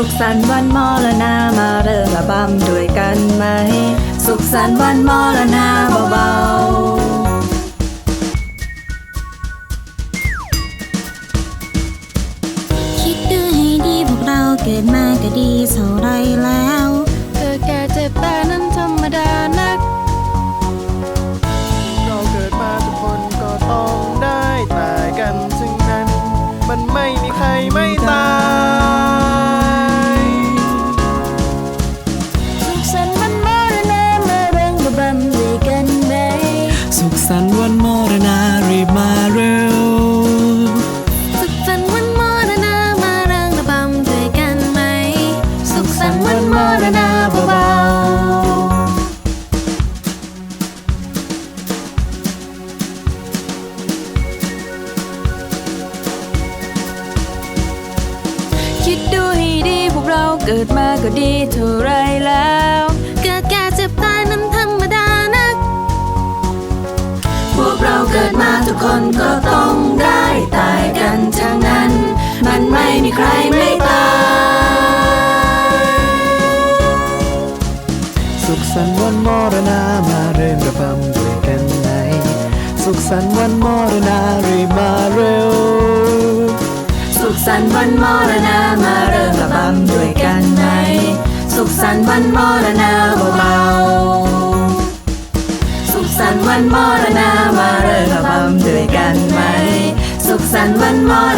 สันต์วันมรณามาเริ่มระบำด้วยกันไหม สุขสันต์วันมรณาเบาๆคิดดูให้ดีพวกเราเกิดมาก็ดีเท่าไรแล้ว สุขสันต์วันมรณารีบมาเร็ว สุขสันต์วันมรณามารังระบำด้วยกันไหม สุขสันต์วันมรณาเบาๆคิดดูให้ดีพวกเราเกิดมาก็ดีเท่าไร เราเกิดมาทุกคนก็ต้องได้ตายกันทั้งนั้น มันไม่มีใครไม่ตายสุขสันต์วันมรณามาเริ่มระบำด้วยกันไหมสุขสันต์วันมรณารีบมาเร็ว สุขสันต์วันมรณามาเริ่มระบำด้วยกันไหมสุขสันต์วันมรณา สุขสันต์วันมรณารี